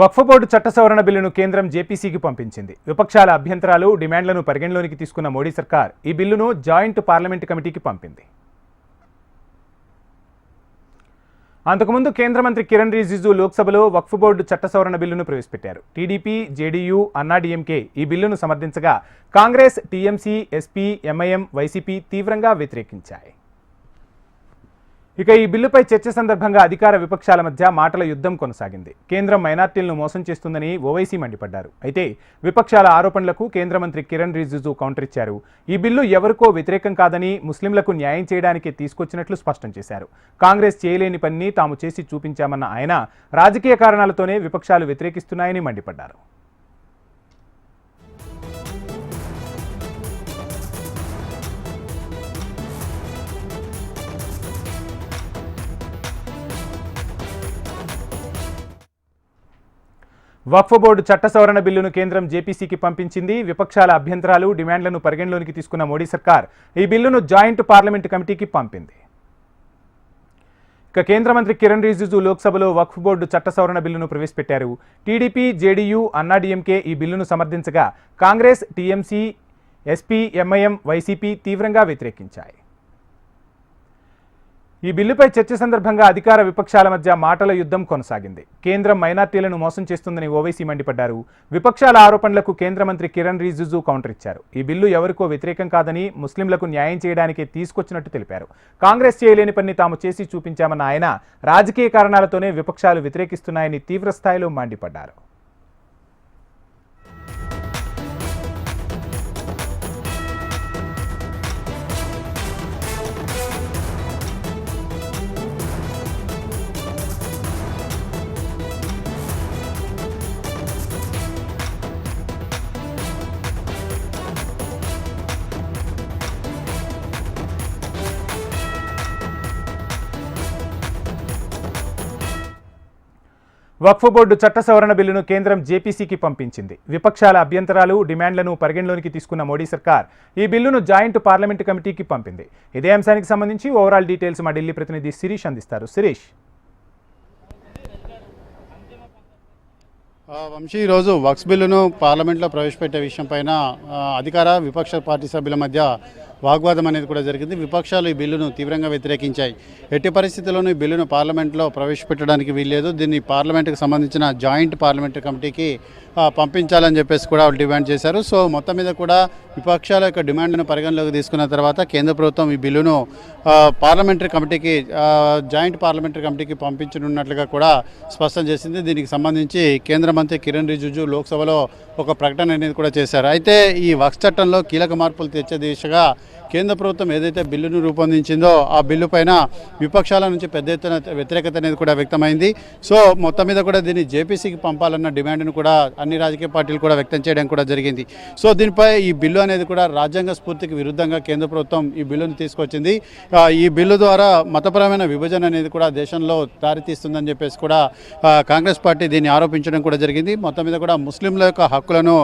వక్ఫ్ board చట్ట సవరణ బిల్లును కేంద్రం జేపీసీకి పంపించింది. విపక్షాల అభ్యంతరాలు డిమాండ్లను పరిగణలోనికి తీసుకున్న మోడీ సర్కార్ ఈ బిల్లును జాయింట్ పార్లమెంటు కమిటీకి పంపింది. అంతకుముందు కేంద్ర మంత్రి కిరణ్ రిజిజు లోక్సభలో వక్ఫ్ బోర్డు చట్ట సవరణ బిల్లును ప్రవేశపెట్టారు. టీడీపీ జేడీయూ అన్నాడీఎంకే ఈ బిల్లును సమర్థించగా Congress TMC SP MIM YCP తీవ్రంగా వ్యతిరేకించాయి. ఇక ఈ బిల్లుపై చర్చ సందర్భంగా అధికార విపక్షాల మధ్య మాటల యుద్ధం కొనసాగింది. కేంద్రం మైనార్టీలను మోసం చేస్తుందని ఓవైసీ మండిపడ్డారు. అయితే విపక్షాల ఆరోపణలకు కేంద్ర మంత్రి కిరణ్ రిజిజు కౌంటర్ ఇచ్చారు. ఈ బిల్లు ఎవరికో వ్యతిరేకం కాదని ముస్లింలకు న్యాయం చేయడానికి తీసుకొచ్చినట్లు స్పష్టం చేశారు. కాంగ్రెస్ చేయలేని పనిని తాము చేసి చూపించామన్న ఆయన రాజకీయ కారణాలతోనే విపక్షాలు వ్యతిరేకిస్తున్నాయని మండిపడ్డారు. వక్ఫ్ బోర్డు చట్ట సవరణ బిల్లును కేంద్రం జేపీసీకి పంపించింది. విపక్షాల అభ్యంతరాలు డిమాండ్లను పరిగణలోనికి తీసుకున్న మోడీ సర్కార్ ఈ బిల్లును జాయింట్ పార్లమెంటు కమిటీకి పంపింది. ఇక కేంద్ర మంత్రి కిరణ్ రిజిజు లోక్సభలో వక్ఫ్ బోర్డు చట్ట సవరణ బిల్లును ప్రవేశపెట్టారు. టీడీపీ జేడీయూ అన్నాడీఎంకే ఈ బిల్లును సమర్థించగా Congress TMC SP MIM YCP తీవ్రంగా వ్యతిరేకించాయి. ఈ బిల్లుపై చర్చ సందర్భంగా అధికార విపక్షాల మధ్య మాటల యుద్ధం కొనసాగింది. కేంద్రం మైనార్టీలను మోసం చేస్తుందని ఓవైసీ మండిపడ్డారు. విపక్షాల ఆరోపణలకు కేంద్ర మంత్రి కిరణ్ రిజిజు కౌంటర్ ఇచ్చారు. ఈ బిల్లు ఎవరికో వ్యతిరేకం కాదని ముస్లింలకు న్యాయం చేయడానికి తీసుకొచ్చినట్టు తెలిపారు. కాంగ్రెస్ చేయలేని పని తాము చేసి చూపించామన్న ఆయన రాజకీయ కారణాలతోనే విపక్షాలు వ్యతిరేకిస్తున్నాయని తీవ్రస్థాయిలో మండిపడ్డారు. వక్ఫ్ బోర్డు చట్ట సవరణ బిల్లును కేంద్రం జేపీసీకి పంపించింది. విపక్షాల అభ్యంతరాలు డిమాండ్లను పరిగణలోనికి తీసుకున్న మోడీ సర్కార్ ఈ బిల్లును జాయింట్ పార్లమెంటు కమిటీకి పంపింది. ఇదే అంశానికి సంబంధించి ఓవరాల్ డీటెయిల్స్ మా ఢిల్లీ ప్రతినిధి శిరీష్ అందిస్తారు. శిరీష్. వంశీ ఈరోజు వక్స్ బిల్లును పార్లమెంట్లో ప్రవేశపెట్టే విషయంపైన అధికార విపక్ష పార్టీ సభ్యుల మధ్య వాగ్వాదం అనేది కూడా జరిగింది. విపక్షాలు ఈ బిల్లును తీవ్రంగా వ్యతిరేకించాయి. ఎట్టి పరిస్థితుల్లోనూ ఈ బిల్లును పార్లమెంట్లో ప్రవేశపెట్టడానికి వీల్లేదు. దీన్ని పార్లమెంటుకు సంబంధించిన జాయింట్ పార్లమెంటరీ కమిటీకి పంపించాలని చెప్పేసి కూడా వాళ్ళు డిమాండ్ చేశారు. సో మొత్తం మీద కూడా విపక్షాల యొక్క డిమాండ్ను పరిగణలోకి తీసుకున్న తర్వాత కేంద్ర ప్రభుత్వం ఈ బిల్లును పార్లమెంటరీ కమిటీకి జాయింట్ పార్లమెంటరీ కమిటీకి పంపించనున్నట్లుగా కూడా స్పష్టం చేసింది. దీనికి సంబంధించి కేంద్ర మంత్రి కిరణ్ రిజిజు లోక్సభలో ఒక ప్రకటన అనేది కూడా చేశారు. అయితే ఈ వక్స్ చట్టంలో కీలక మార్పులు తెచ్చే దిశగా కేంద్ర ప్రభుత్వం ఏదైతే బిల్లును రూపొందించిందో ఆ బిల్లు పైన విపక్షాల నుంచి పెద్ద ఎత్తున వ్యతిరేకత అనేది కూడా వ్యక్తమైంది. సో మొత్తం మీద కూడా దీన్ని జేపీసీకి పంపాలన్న డిమాండ్ను కూడా అన్ని రాజకీయ పార్టీలు కూడా వ్యక్తం చేయడం కూడా జరిగింది. సో దీనిపై ఈ బిల్లు అనేది కూడా రాజ్యాంగ స్ఫూర్తికి విరుద్ధంగా కేంద్ర ప్రభుత్వం ఈ బిల్లును తీసుకొచ్చింది. ఈ బిల్లు ద్వారా మతపరమైన విభజన అనేది కూడా దేశంలో దారితీస్తుందని చెప్పేసి కూడా కాంగ్రెస్ పార్టీ దీన్ని ఆరోపించడం కూడా జరిగింది. మొత్తం మీద కూడా ముస్లింల యొక్క హక్కులను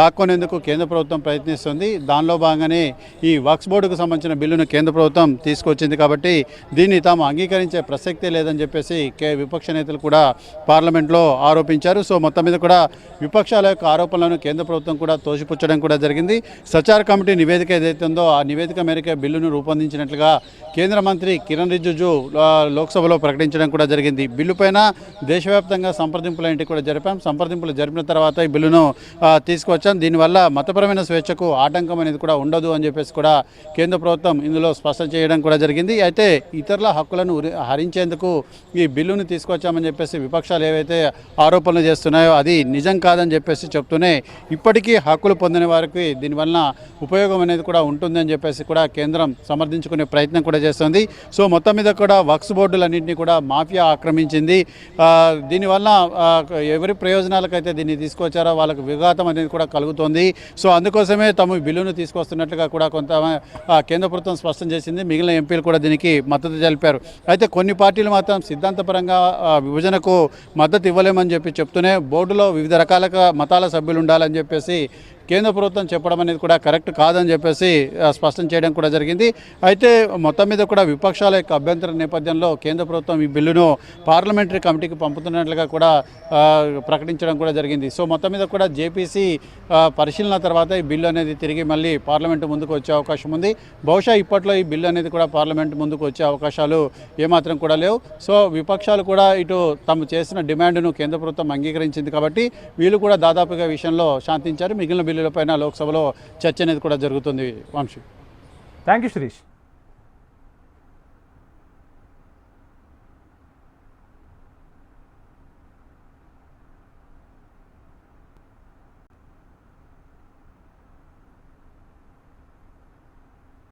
లాక్కునేందుకు కేంద్ర ప్రభుత్వం ప్రయత్నిస్తుంది. దానిలో భాగంగానే ఈ వక్స్ బోర్డుకు సంబంధించిన బిల్లును కేంద్ర ప్రభుత్వం తీసుకొచ్చింది కాబట్టి దీన్ని తాము అంగీకరించే ప్రసక్తే లేదని చెప్పేసి కే విపక్ష నేతలు కూడా పార్లమెంట్లో ఆరోపించారు. సో మొత్తం మీద కూడా విపక్షాల యొక్క ఆరోపణలను కేంద్ర ప్రభుత్వం కూడా తోసిపుచ్చడం కూడా జరిగింది. సచార్ కమిటీ నివేదిక ఏదైతే ఉందో ఆ నివేదిక మేరకే బిల్లును రూపొందించినట్లుగా కేంద్ర మంత్రి కిరణ్ రిజిజు లోక్సభలో ప్రకటించడం కూడా జరిగింది. బిల్లు పైన దేశవ్యాప్తంగా సంప్రదింపులు కూడా జరిపాం. సంప్రదింపులు జరిపిన తర్వాత ఈ బిల్లును ఆ, తీసుకొచ్చాం దీనివల్ల మతపరమైన స్వేచ్ఛకు ఆటంకం అనేది కూడా ఉండదు అని చెప్పేసి కూడా కేంద్ర ప్రభుత్వం ఇందులో స్పష్టం చేయడం కూడా జరిగింది. అయితే ఇతరుల హక్కులను హరించేందుకు ఈ బిల్లును తీసుకొచ్చామని చెప్పేసి విపక్షాలు ఏవైతే ఆరోపణలు చేస్తున్నాయో అది నిజం కాదని చెప్పేసి చెప్తూనే ఇప్పటికీ హక్కులు పొందిన వారికి దీనివల్ల ఉపయోగం అనేది కూడా ఉంటుందని చెప్పేసి కూడా కేంద్రం సమర్థించుకునే ప్రయత్నం కూడా చేస్తుంది. సో మొత్తం మీద కూడా వక్స్ బోర్డులన్నింటినీ కూడా మాఫియా ఆక్రమించింది. దీనివల్ల ఎవరి ప్రయోజనం ప్రయోజనాలకైతే దీన్ని తీసుకొచ్చారో వాళ్ళకు విఘాతం అనేది కూడా కలుగుతోంది. సో అందుకోసమే తమ బిల్లును తీసుకొస్తున్నట్లుగా కూడా కొంత కేంద్ర ప్రభుత్వం స్పష్టం చేసింది. మిగిలిన ఎంపీలు కూడా దీనికి మద్దతు తెలిపారు. అయితే కొన్ని పార్టీలు మాత్రం సిద్ధాంతపరంగా విభజనకు మద్దతు ఇవ్వలేమని చెప్పి చెప్తూనే బోర్డులో వివిధ రకాల మతాల సభ్యులు ఉండాలని చెప్పేసి కేంద్ర ప్రభుత్వం చెప్పడం అనేది కూడా కరెక్ట్ కాదని చెప్పేసి స్పష్టం చేయడం కూడా జరిగింది. అయితే మొత్తం మీద కూడా విపక్షాల యొక్క అభ్యంతర నేపథ్యంలో కేంద్ర ప్రభుత్వం ఈ బిల్లును పార్లమెంటరీ కమిటీకి పంపుతున్నట్లుగా కూడా ప్రకటించడం కూడా జరిగింది. సో మొత్తం మీద కూడా జేపీసీ పరిశీలన తర్వాత ఈ బిల్లు అనేది తిరిగి మళ్ళీ పార్లమెంటు ముందుకు వచ్చే అవకాశం ఉంది. బహుశా ఇప్పట్లో ఈ బిల్లు అనేది కూడా పార్లమెంట్ ముందుకు వచ్చే అవకాశాలు ఏమాత్రం కూడా లేవు. సో విపక్షాలు కూడా ఇటు తాము చేసిన డిమాండ్ను కేంద్ర ప్రభుత్వం అంగీకరించింది కాబట్టి వీళ్ళు కూడా దాదాపుగా విషయంలో శాంతించారు. మిగిలిన బిల్లు బిల్లులపైన లోక్సభలో చర్చ అనేది కూడా జరుగుతుంది వంశీ. Thank you Sirish